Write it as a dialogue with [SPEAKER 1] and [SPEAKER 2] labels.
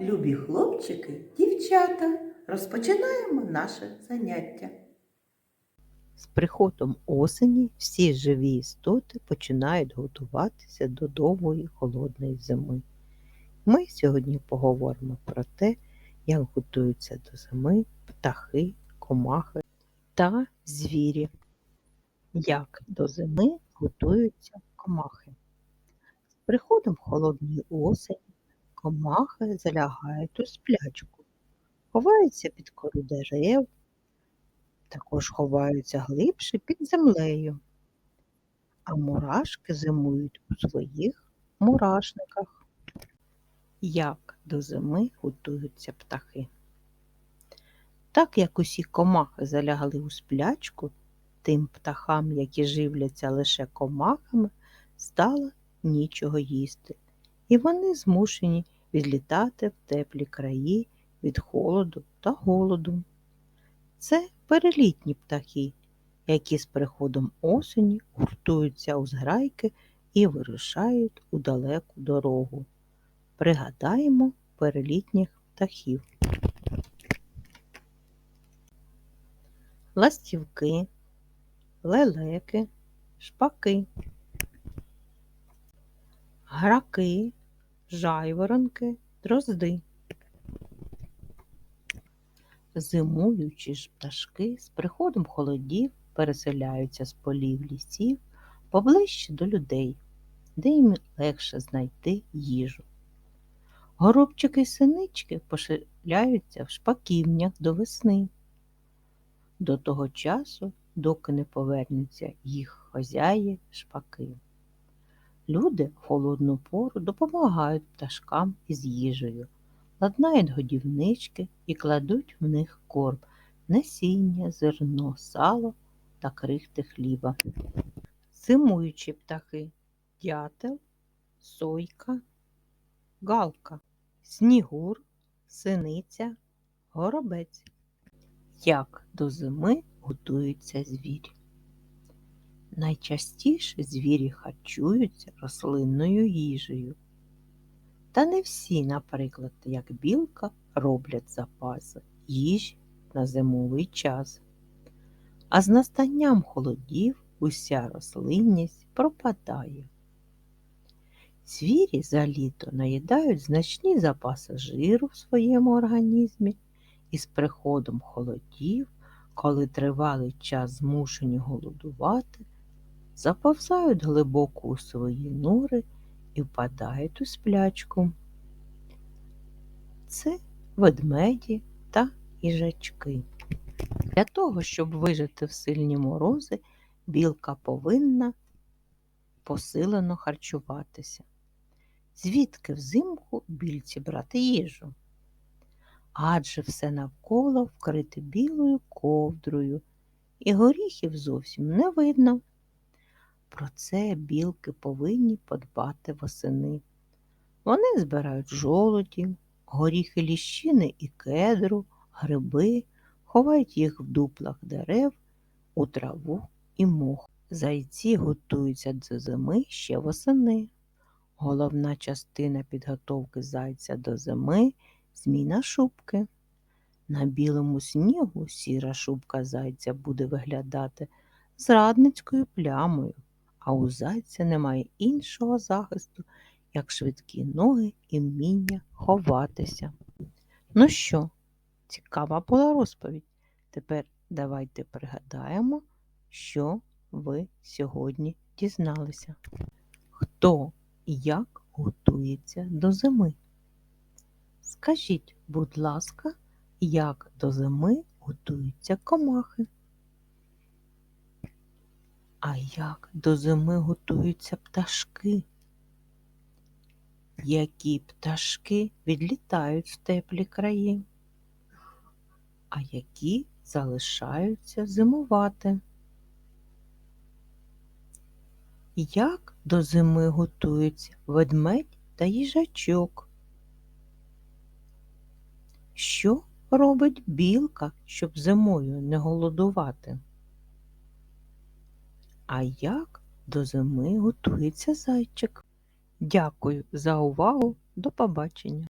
[SPEAKER 1] любі хлопчики, дівчата, розпочинаємо наше заняття.
[SPEAKER 2] З приходом осені всі живі істоти починають готуватися до довгої холодної зими. Ми сьогодні поговоримо про те, як готуються до зими птахи, комахи та звірі. Як до зими готуються комахи. З приходом холодної осені комахи залягають у сплячку, ховаються під кору дерев, також ховаються глибше під землею, а мурашки зимують у своїх мурашниках. Як до зими готуються птахи? Так як усі комахи залягли у сплячку, тим птахам, які живляться лише комахами, стало нічого їсти, і вони змушені відлітати в теплі краї від холоду та голоду. Це перелітні птахи, які з приходом осені гуртуються у зграйки і вирушають у далеку дорогу. Пригадаємо перелітніх птахів. Ластівки, лелеки, шпаки, граки, жайворонки, дрозди. Зимуючі ж пташки з приходом холодів переселяються з полів лісів поближче до людей, де їм легше знайти їжу. Горобчики й синички пошиляються в шпаківнях до весни, до того часу, доки не повернуться їх хазяї шпаки. Люди в холодну пору допомагають пташкам із їжею, ладнають годівнички і кладуть в них корм, насіння, зерно, сало та крихти хліба. Зимуючі птахи дятел, сойка, галка, снігур, синиця, горобець. Як до зими готуються звірі? Найчастіше звірі харчуються рослинною їжею. Та не всі, наприклад, як білка, роблять запаси їжі на зимовий час. А з настанням холодів уся рослинність пропадає. Звірі за літо наїдають значні запаси жиру в своєму організмі і з приходом холодів, коли тривалий час змушені голодувати, заповзають глибоко у свої нори і впадають у сплячку. Це ведмеді та їжачки. Для того, щоб вижити в сильні морози, білка повинна посилено харчуватися. Звідки взимку більці брати їжу? Адже все навколо вкрите білою ковдрою, і горіхів зовсім не видно. Про це білки повинні подбати восени. Вони збирають жолоді, горіхи ліщини і кедру, гриби, ховають їх в дуплах дерев, у траву і мох. Зайці готуються до зими ще восени. Головна частина підготовки зайця до зими зміна шубки. На білому снігу сіра шубка зайця буде виглядати зрадницькою плямою, а у зайця немає іншого захисту, як швидкі ноги і вміння ховатися. Ну що, цікава була розповідь. Тепер давайте пригадаємо, що ви сьогодні дізналися. Хто і як готується до зими? Скажіть, будь ласка, як до зими готуються комахи? А як до зими готуються пташки? Які пташки відлітають в теплі краї, а які залишаються зимувати? Як до зими готуються ведмедь та їжачок? Що робить білка, щоб зимою не голодувати? А як до зими готується зайчик? Дякую за увагу. До побачення!